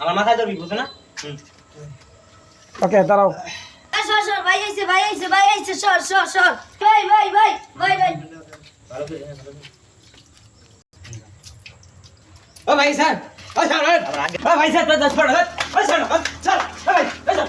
আমার মাথায় ধরবি বুঝো না। ওকে দাঁড়াও সর সর ভাই আইছে ভাই আইছে ভাই আইছে সর সর সর। ভাই ভাই ভাই ভাই ভাই। ও ভাই স্যার। ও স্যার ও। ভাই স্যার তো দশ পড়া ও স্যার ও স্যার ও ভাই ও স্যার।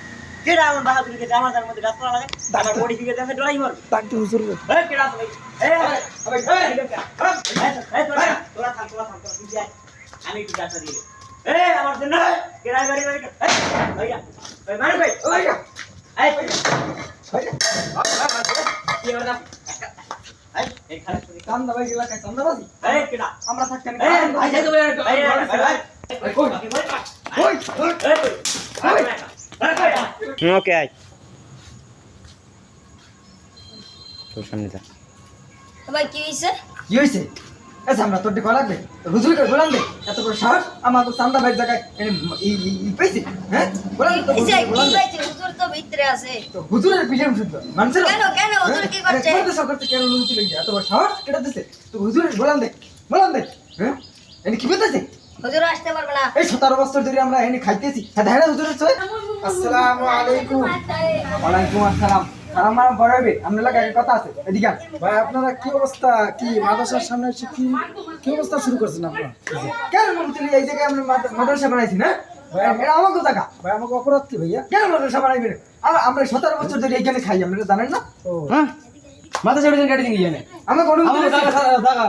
কেডা আমার বাহাদুরি গেছে আমার জায়গার মধ্যে গাছপালা লাগে আমার বডি ফিকে দেখে ডরাই মরবে ডাক্তার হুজুর এই কেডা এই, এই, এই, এই, তোরা, তোরা থাম, তোরা থাম, তোরা পিছিয়ে আমি একটু গাছটা দিয়ে দিই। আমার জন্য, কেডা বাড়ি, বাড়ি, ভাইয়া, ভাই, ও ভাইয়া, ভাইয়া, কি হলো না? থাকতে ওকে আয়। তোর সামনে যা। ভাই কি হইছে? কি হইছে? আচ্ছা আমরা তোর দিকে লাগবে? হুজুর কে গোলাম দে। এত বড় সাহস আমার তো চান্দা ভাই জায়গায় পেয়েছে। হ্যাঁ? গোলাম দে তো এই হুজুর দে। হুজুর তো ভিতরে আছে। তো হুজুরের পিছনে শুনতো মানুষের কেন কেন? হুজুর কি করছে? করতে সকরতে কেন নুনতি লইয়া এত বড় সাহস কেটে দিছে? তো হুজুরের গোলাম দে গোলাম দে। হ্যাঁ? এনে কি বলতেছে? হুজুর আসতে পারবে না। এই সতেরো বছর ধরে আমরা খাইতেছি। হ্যাঁ চলে আসসালামু আলাইকুম। ওয়ালাইকুম আসসালাম। সালাম বড় হবে আপনার লাগে কথা আছে। এদিকে ভাই আপনারা কি অবস্থা? কি মাদ্রাসার সামনে এসে কি কি অবস্থা শুরু করছেন আপনারা? কেন এই জায়গায় আমরা মাদ্রাসা বানাইছি না? এটা আমাকে জায়গা ভাই আমাকে অপরাধ কি ভাইয়া? কেন মাদ্রাসা বানাইবেন? আমরা আমরা সতেরো বছর ধরে এখানে খাই আপনারা জানেন না? হ্যাঁ? মাথা চেপে দিয়ে গিয়ে আমাকে অনুমতি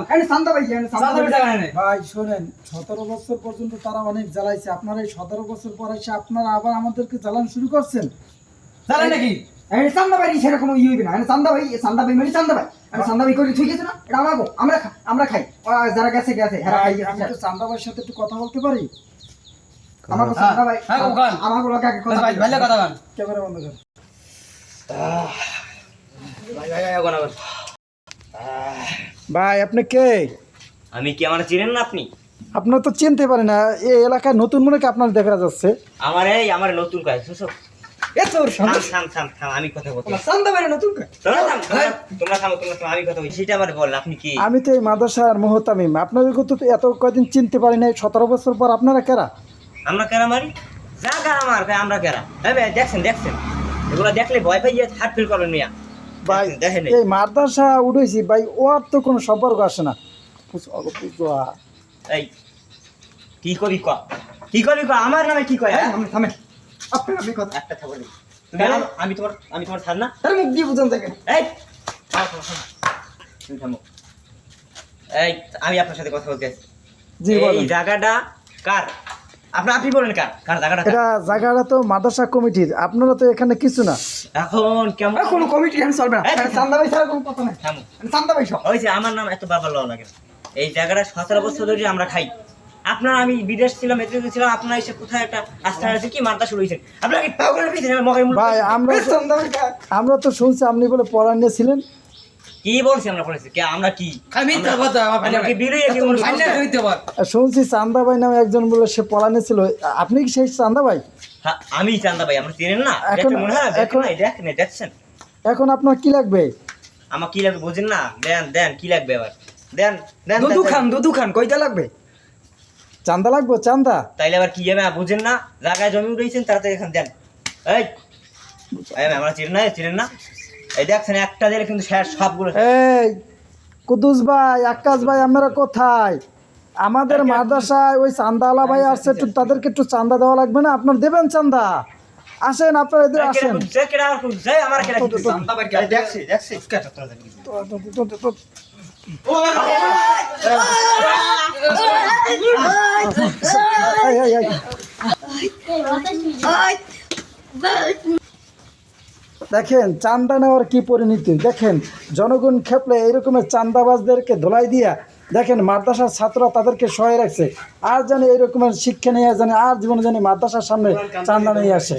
এখানে শান্ত ভাই শান্ত ভাই। ভাই শোনেন সতেরো বছর পর্যন্ত তারা অনেক জ্বালাইছে। আপনারা এই সতেরো বছর পর এসে আপনারা আবার আমাদেরকে জ্বালান শুরু করছেন? জানেন নাকি? চান্দা ভাই সেরকম ইয়ে হইবে না। চান্দা ভাই চান্দা ভাই মানে চান্দা ভাই। আমি চান্দা ভাই করে ঠিক আছে না? এটা আমরা আমরা খাই। যারা গেছে গেছে হ্যাঁ আমি তো চান্দা ভাইয়ের সাথে একটু কথা বলতে পারি? আমার চান্দা ভাই লোক আগে কথা ভাই কথা বল। ক্যামেরা বন্ধ কর। ভাই আপনি কে? আমি কি আমার চিনেন না আপনি? আপনার তো চিনতে পারি না এই এলাকায় নতুন মনে কি আপনার দেখা যাচ্ছে? আমার এই আমার নতুন কাজ শুনছো? আমি কথা আমি কথা বলছি। সেটা আমার বল আপনি কি? আমি তো এই মাদ্রাসার মোহতামিম। আপনাদেরকে তো এত কয়দিন চিনতে পারি নাই সতেরো বছর পর আপনারা কেরা? আমরা কেরা মারি? জাগা আমার ভাই আমরা কেরা? হ্যাঁ ভাই দেখছেন দেখছেন। এগুলো দেখলে ভয় পাই হার্ট ফিল করবেন মিয়া। ভাই এই। মাদ্রাসা উঠেছি ভাই ওর তো কোনো সম্পর্ক আসে না। এই কি করি ক? কি করি ক? আমার নামে কি কয় হ্যাঁ? থামে আপনার আমি কথা। একটা থাকো নি। তুমি আমার- আমি তোমার আমি তোমার ছাড় না? তার মুখ দিয়ে বুঝান দেখেন। এই থামো। তুমি এই আমি আপনার সাথে কথা বলতে এই জায়গাটা কার? আপনার আপনি বলেন কার কার জায়গাটা এটা জায়গাটা তো মাদ্রাসা কমিটির আপনারা তো এখানে কিছু না। এখন কেমন? কোনো কমিটি এখানে চলবে না। চান্দা ভাই ছাড়া কোনো কথা নাই। চান্দা ভাই সব। ওই যে আমার নাম এত বাবার লওয়া লাগে এই জায়গাটা সতেরো বছর ধরে আমরা খাই। আপনার আমি বিদেশ ছিলাম ছিলাম আপনার এসে কোথায় একটা আস্থা আছে কি? মারতা শুরু হয়েছেন আপনার কি পাও করে পেয়েছেন ভাই আমরা আমরা তো শুনছি আপনি বলে পড়া নিয়েছিলেন। কি বলছি আমরা পড়েছি কে আমরা কি? শুনছি চান্দা ভাই নামে একজন বলে সে পড়া নিয়েছিল আপনি কি সেই চান্দা ভাই হ্যাঁ, আমি চান্দা ভাই আমরা চিনেন না? এখন- মনে হয় এখন- দেখেন দেখছেন। এখন আপনার কি লাগবে? আমার কি লাগবে বুঝেন না? দেন দেন কি লাগবে এবার দেন দেন দুদু দেন, খান। দুদু খান কয়টা লাগবে? চান্দা লাগবে চান্দা? তাইলে আবার কি যাবে বুঝেন না? জায়গায় জমি রয়েছেন তাড়াতাড়ি এখান দেন। এই এই, আমরা চিনেন না চিনেন না? এই দেখছেন একটা দিলে কিন্তু শেষ সবগুলো এই কুদুস ভাই আকাশ ভাই আমরা কোথায় আমাদের মাদ্রাসায় ওই চান্দাওয়ালা ভাই আসছে একটু তাদেরকে একটু চান্দা দেওয়া লাগবে না আপনার দেবেন চান্দা আসেন আপনারা এদের আসেন আমার দেখেন, চান্দা নেওয়ার কি পরিণতি? দেখেন, জনগণ খেপলে এইরকমের চান্দাবাজদেরকে ধোলাই দিয়া, দেখেন, মাদ্রাসার ছাত্ররা তাদেরকে সহায় রাখছে। আর জানি এইরকমের শিক্ষা নিয়ে জানে আর জীবনে জানি মাদ্রাসার সামনে চান্দা নিয়ে আসে।